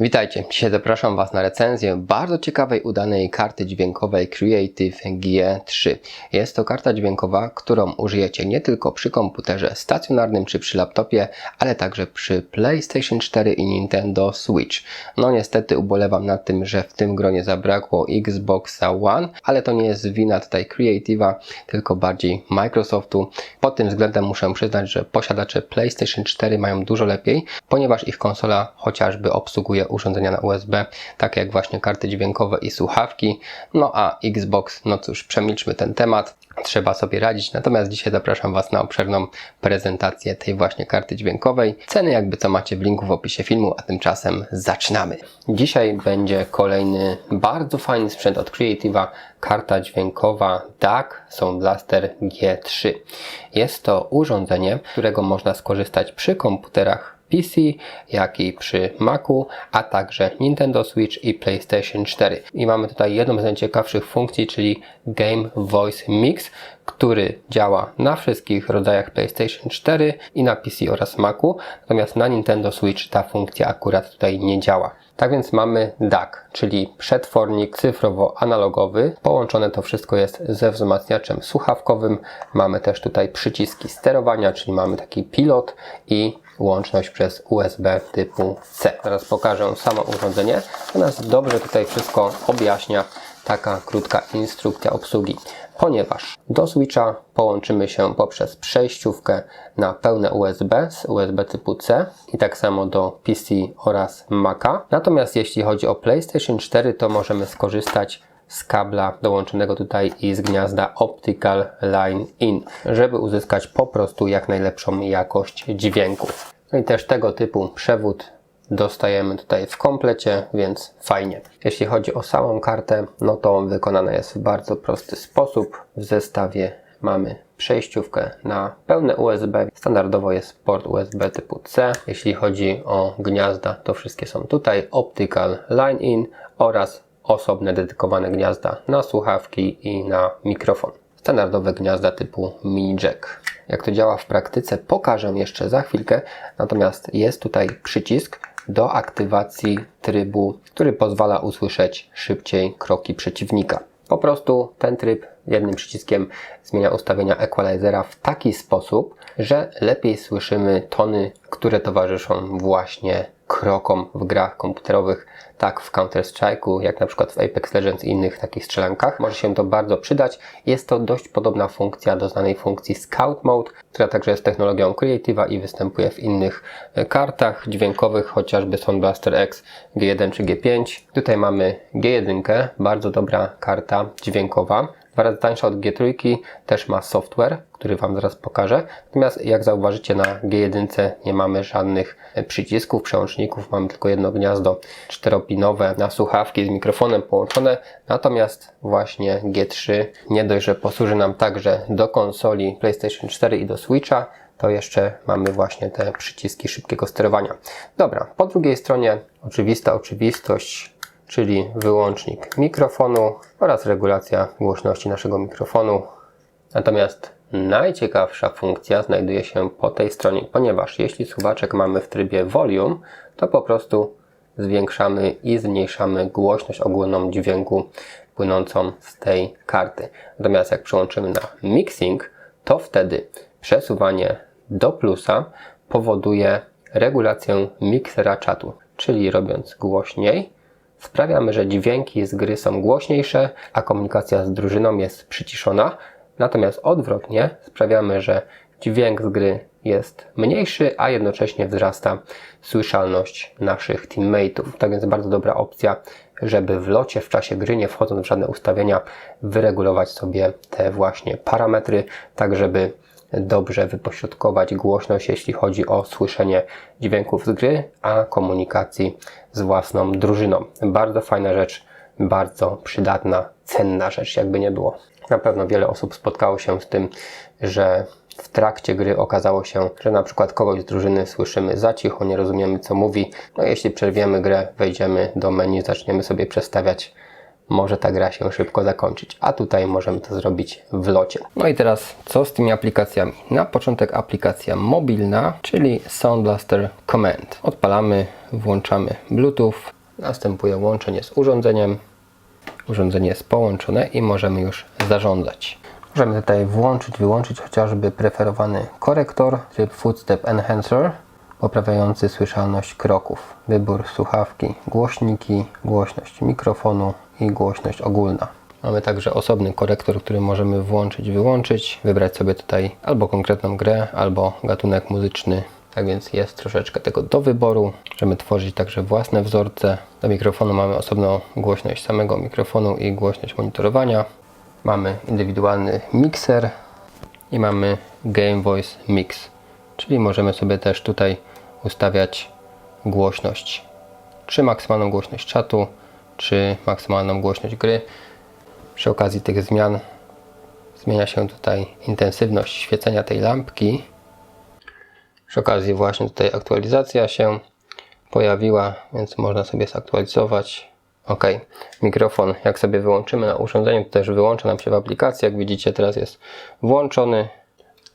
Witajcie, dzisiaj zapraszam Was na recenzję bardzo ciekawej, udanej karty dźwiękowej Creative G3. Jest to karta dźwiękowa, którą użyjecie nie tylko przy komputerze stacjonarnym czy przy laptopie, ale także przy PlayStation 4 i Nintendo Switch. No niestety ubolewam nad tym, że w tym gronie zabrakło Xboxa One, ale to nie jest wina tutaj Creative'a, tylko bardziej Microsoftu. Pod tym względem muszę przyznać, że posiadacze PlayStation 4 mają dużo lepiej, ponieważ ich konsola chociażby obsługuje urządzenia na USB, takie jak właśnie karty dźwiękowe i słuchawki. No a Xbox, no cóż, przemilczmy ten temat. Trzeba sobie radzić, natomiast dzisiaj zapraszam Was na obszerną prezentację tej właśnie karty dźwiękowej. Ceny jakby co macie w linku w opisie filmu, a tymczasem zaczynamy. Dzisiaj będzie kolejny bardzo fajny sprzęt od Creative'a, karta dźwiękowa DAC Sound Blaster G3. Jest to urządzenie, którego można skorzystać przy komputerach PC, jak i przy Macu, a także Nintendo Switch i PlayStation 4. I mamy tutaj jedną z najciekawszych funkcji, czyli Game Voice Mix, który działa na wszystkich rodzajach PlayStation 4 i na PC oraz Macu, natomiast na Nintendo Switch ta funkcja akurat tutaj nie działa. Tak więc mamy DAC, czyli przetwornik cyfrowo-analogowy. Połączone to wszystko jest ze wzmacniaczem słuchawkowym. Mamy też tutaj przyciski sterowania, czyli mamy taki pilot i łączność przez USB typu C. Teraz pokażę samo urządzenie. Natomiast dobrze tutaj wszystko objaśnia taka krótka instrukcja obsługi, ponieważ do Switcha połączymy się poprzez przejściówkę na pełne USB z USB typu C i tak samo do PC oraz Maca. Natomiast jeśli chodzi o PlayStation 4, to możemy skorzystać z kabla dołączonego tutaj i z gniazda Optical Line In, żeby uzyskać po prostu jak najlepszą jakość dźwięku. No i też tego typu przewód dostajemy tutaj w komplecie, więc fajnie. Jeśli chodzi o samą kartę, no to wykonana jest w bardzo prosty sposób. W zestawie mamy przejściówkę na pełne USB. Standardowo jest port USB typu C. Jeśli chodzi o gniazda, to wszystkie są tutaj. Optical Line In oraz osobne dedykowane gniazda na słuchawki i na mikrofon. Standardowe gniazda typu mini jack. Jak to działa w praktyce, pokażę jeszcze za chwilkę. Natomiast jest tutaj przycisk do aktywacji trybu, który pozwala usłyszeć szybciej kroki przeciwnika. Po prostu ten tryb jednym przyciskiem zmienia ustawienia equalizera w taki sposób, że lepiej słyszymy tony, które towarzyszą właśnie krokom w grach komputerowych, tak w Counter-Strike'u, jak na przykład w Apex Legends i innych takich strzelankach. Może się to bardzo przydać. Jest to dość podobna funkcja do znanej funkcji Scout Mode, która także jest technologią Creative'a i występuje w innych e, kartach dźwiękowych, chociażby Sound Blaster X G1 czy G5. Tutaj mamy G1, bardzo dobra karta dźwiękowa dwa razy tańsza od G3, też ma software, który Wam zaraz pokażę. Natomiast jak zauważycie na G1 nie mamy żadnych przycisków, przełączników, mamy tylko jedno gniazdo czteropinowe na słuchawki z mikrofonem połączone. Natomiast właśnie G3 nie dość, że posłuży nam także do konsoli PlayStation 4 i do Switcha, to jeszcze mamy właśnie te przyciski szybkiego sterowania. Dobra, po drugiej stronie oczywista oczywistość, czyli wyłącznik mikrofonu oraz regulacja głośności naszego mikrofonu. Natomiast najciekawsza funkcja znajduje się po tej stronie, ponieważ jeśli suwaczek mamy w trybie volume, to po prostu zwiększamy i zmniejszamy głośność ogólną dźwięku płynącą z tej karty. Natomiast jak przełączymy na mixing, to wtedy przesuwanie do plusa powoduje regulację miksera czatu, czyli robiąc głośniej, sprawiamy, że dźwięki z gry są głośniejsze, a komunikacja z drużyną jest przyciszona. Natomiast odwrotnie sprawiamy, że dźwięk z gry jest mniejszy, a jednocześnie wzrasta słyszalność naszych teammateów. Tak więc bardzo dobra opcja, żeby w locie, w czasie gry, nie wchodząc w żadne ustawienia, wyregulować sobie te właśnie parametry, tak żeby dobrze wypośrodkować głośność, jeśli chodzi o słyszenie dźwięków z gry, a komunikacji z własną drużyną. Bardzo fajna rzecz, bardzo przydatna, cenna rzecz, jakby nie było. Na pewno wiele osób spotkało się z tym, że w trakcie gry okazało się, że na przykład kogoś z drużyny słyszymy za cicho, nie rozumiemy co mówi. No jeśli przerwiemy grę, wejdziemy do menu, zaczniemy sobie przestawiać może ta gra się szybko zakończyć, a tutaj możemy to zrobić w locie. No i teraz co z tymi aplikacjami? Na początek aplikacja mobilna, czyli Sound Blaster Command. Odpalamy, włączamy Bluetooth, następuje łączenie z urządzeniem. Urządzenie jest połączone i możemy już zarządzać. Możemy tutaj włączyć, wyłączyć chociażby preferowany korektor, tryb Footstep Enhancer, poprawiający słyszalność kroków. Wybór słuchawki, głośniki, głośność mikrofonu i głośność ogólna. Mamy także osobny korektor, który możemy włączyć, wyłączyć, wybrać sobie tutaj albo konkretną grę, albo gatunek muzyczny. Tak więc jest troszeczkę tego do wyboru. Możemy tworzyć także własne wzorce. Do mikrofonu mamy osobną głośność samego mikrofonu i głośność monitorowania. Mamy indywidualny mikser i mamy Game Voice Mix, czyli możemy sobie też tutaj ustawiać głośność, czy maksymalną głośność czatu, czy maksymalną głośność gry. Przy okazji tych zmian zmienia się tutaj intensywność świecenia tej lampki. Przy okazji właśnie tutaj aktualizacja się pojawiła, więc można sobie zaktualizować. Ok, mikrofon jak sobie wyłączymy na urządzeniu, to też wyłącza nam się w aplikacji. Jak widzicie teraz jest włączony.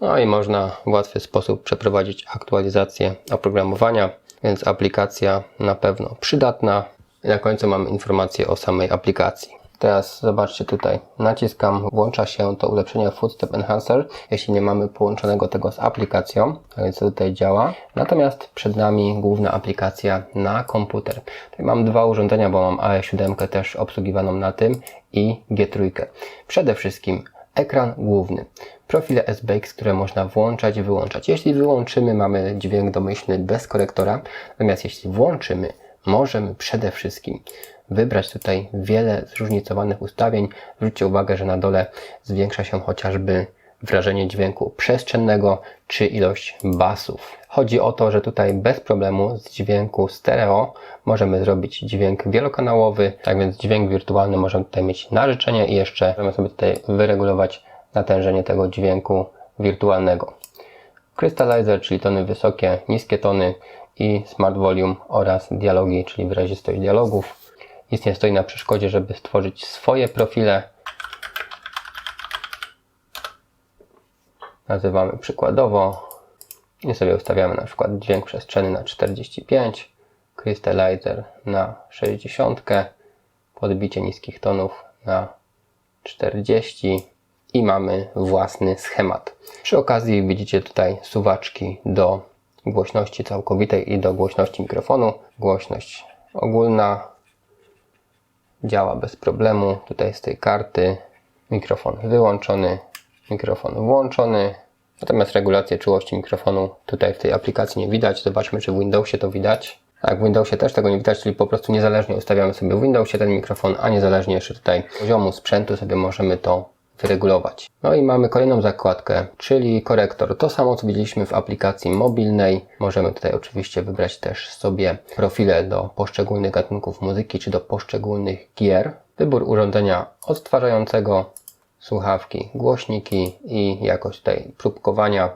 No i można w łatwy sposób przeprowadzić aktualizację oprogramowania, więc aplikacja na pewno przydatna. I na końcu mamy informację o samej aplikacji. Teraz zobaczcie tutaj, naciskam, włącza się to ulepszenie Footstep Enhancer, jeśli nie mamy połączonego tego z aplikacją, więc tutaj działa. Natomiast przed nami główna aplikacja na komputer. Tutaj mam dwa urządzenia, bo mam AE7 też obsługiwaną na tym i G3. Przede wszystkim ekran główny, profile SBX, które można włączać i wyłączać. Jeśli wyłączymy, mamy dźwięk domyślny bez korektora, natomiast jeśli włączymy, możemy przede wszystkim wybrać tutaj wiele zróżnicowanych ustawień. Zwróćcie uwagę, że na dole zwiększa się chociażby wrażenie dźwięku przestrzennego czy ilość basów. Chodzi o to, że tutaj bez problemu z dźwięku stereo możemy zrobić dźwięk wielokanałowy, tak więc dźwięk wirtualny możemy tutaj mieć na życzenie i jeszcze możemy sobie tutaj wyregulować natężenie tego dźwięku wirtualnego. Crystallizer, czyli tony wysokie, niskie tony i Smart Volume oraz dialogi, czyli wyrazistość dialogów. Nic nie stoi na przeszkodzie, żeby stworzyć swoje profile. Nazywamy przykładowo i sobie ustawiamy na przykład dźwięk przestrzenny na 45, Crystallizer na 60, podbicie niskich tonów na 40 i mamy własny schemat. Przy okazji widzicie tutaj suwaczki do głośności całkowitej i do głośności mikrofonu. Głośność ogólna działa bez problemu. Tutaj z tej karty mikrofon wyłączony, mikrofon włączony. Natomiast regulację czułości mikrofonu tutaj w tej aplikacji nie widać. Zobaczmy, czy w Windowsie to widać. Tak, w Windowsie też tego nie widać, czyli po prostu niezależnie ustawiamy sobie w Windowsie ten mikrofon, a niezależnie jeszcze tutaj poziomu sprzętu sobie możemy to wyregulować. No i mamy kolejną zakładkę, czyli korektor. To samo co widzieliśmy w aplikacji mobilnej. Możemy tutaj oczywiście wybrać też sobie profile do poszczególnych gatunków muzyki, czy do poszczególnych gier. Wybór urządzenia odtwarzającego, słuchawki, głośniki i jakość tutaj próbkowania.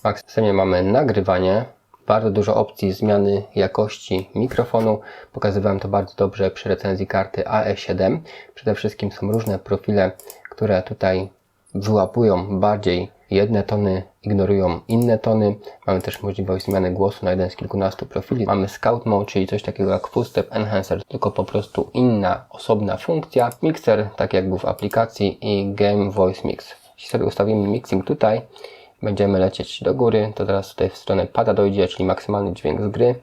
W Maximie mamy nagrywanie, bardzo dużo opcji zmiany jakości mikrofonu. Pokazywałem to bardzo dobrze przy recenzji karty AE7. Przede wszystkim są różne profile, które tutaj wyłapują bardziej jedne tony, ignorują inne tony. Mamy też możliwość zmiany głosu na jeden z kilkunastu profili. Mamy Scout Mode, czyli coś takiego jak Footstep Enhancer, tylko po prostu inna, osobna funkcja. Mixer, tak jak był w aplikacji i Game Voice Mix. Jeśli sobie ustawimy mixing tutaj, będziemy lecieć do góry, to teraz tutaj w stronę pada dojdzie, czyli maksymalny dźwięk z gry.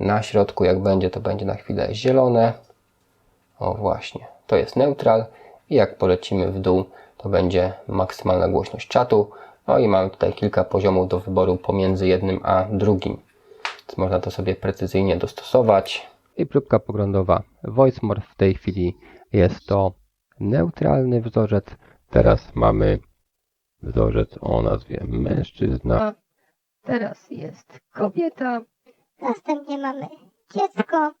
Na środku jak będzie, to będzie na chwilę zielone. O właśnie, to jest neutral i jak polecimy w dół, to będzie maksymalna głośność czatu. No i mamy tutaj kilka poziomów do wyboru pomiędzy jednym a drugim. Więc można to sobie precyzyjnie dostosować. I próbka poglądowa VoiceMorph w tej chwili jest to neutralny wzorzec. Teraz mamy wzorzec o nazwie mężczyzna. Teraz jest kobieta. Następnie mamy dziecko,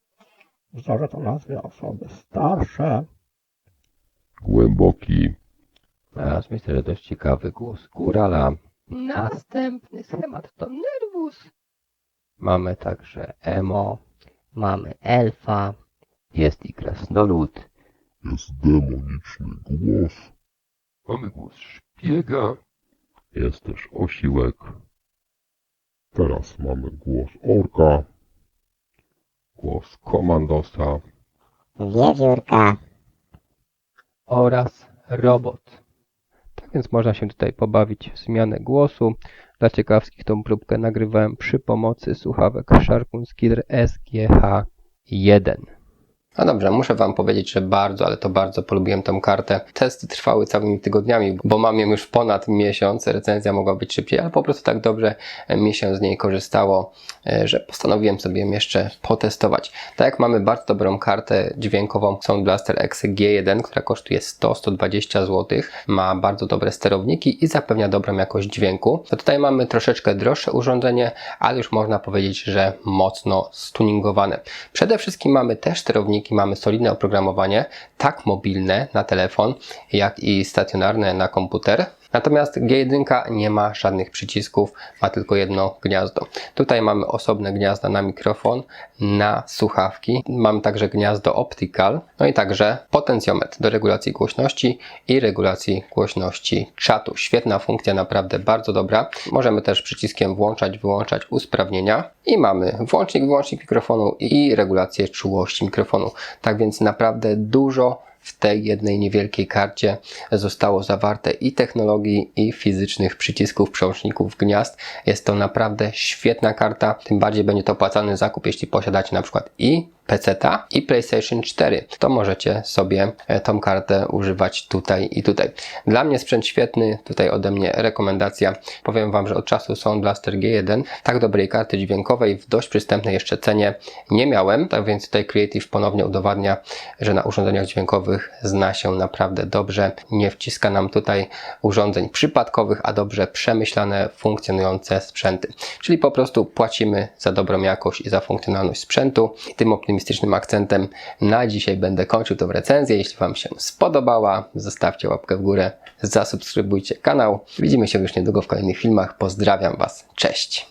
wzorzec o nazwie osoby starsze, głęboki, Teraz myślę, że dość ciekawy głos górala. Następny schemat to nerwus. Mamy także emo, Mamy elfa, jest i krasnolud, Jest demoniczny głos. Mamy głos szpiega. Jest też osiłek. Teraz mamy głos orka. Głos komandosa. Wiewiórka. Oraz robot. Tak więc można się tutaj pobawić w zmianę głosu. Dla ciekawskich tą próbkę nagrywałem przy pomocy słuchawek Sharpun Skiller SGH1. No dobrze, muszę Wam powiedzieć, że bardzo, ale to bardzo polubiłem tą kartę. Testy trwały całymi tygodniami, bo mam ją już ponad miesiąc. Recenzja mogła być szybciej, ale po prostu tak dobrze mi się z niej korzystało, e, że postanowiłem sobie ją jeszcze potestować. Tak jak mamy bardzo dobrą kartę dźwiękową Sound Blaster X G1, która kosztuje 100-120 zł, ma bardzo dobre sterowniki i zapewnia dobrą jakość dźwięku, to tutaj mamy troszeczkę droższe urządzenie, ale już można powiedzieć, że mocno stuningowane. Przede wszystkim mamy też sterowniki, mamy solidne oprogramowanie, tak mobilne na telefon, jak i stacjonarne na komputer. Natomiast G1 nie ma żadnych przycisków, ma tylko jedno gniazdo. Tutaj mamy osobne gniazda na mikrofon, na słuchawki. Mamy także gniazdo optical, no i także potencjometr do regulacji głośności i regulacji głośności czatu. Świetna funkcja, naprawdę bardzo dobra. Możemy też przyciskiem włączać, wyłączać usprawnienia i mamy włącznik, wyłącznik mikrofonu i regulację czułości mikrofonu. Tak więc naprawdę dużo w tej jednej niewielkiej karcie zostało zawarte i technologii, i fizycznych przycisków, przełączników gniazd. Jest to naprawdę świetna karta, tym bardziej będzie to opłacalny zakup, jeśli posiadacie na przykład i PC-ta i PlayStation 4. To możecie sobie e, tą kartę używać tutaj i tutaj. Dla mnie sprzęt świetny, tutaj ode mnie rekomendacja. Powiem Wam, że od czasu Sound Blaster G1 tak dobrej karty dźwiękowej w dość przystępnej jeszcze cenie nie miałem, tak więc tutaj Creative ponownie udowadnia, że na urządzeniach dźwiękowych zna się naprawdę dobrze. Nie wciska nam tutaj urządzeń przypadkowych, a dobrze przemyślane, funkcjonujące sprzęty. Czyli po prostu płacimy za dobrą jakość i za funkcjonalność sprzętu. I tym optymistycznym akcentem na dzisiaj będę kończył tę recenzję. Jeśli Wam się spodobała, zostawcie łapkę w górę, zasubskrybujcie kanał. Widzimy się już niedługo w kolejnych filmach. Pozdrawiam Was. Cześć!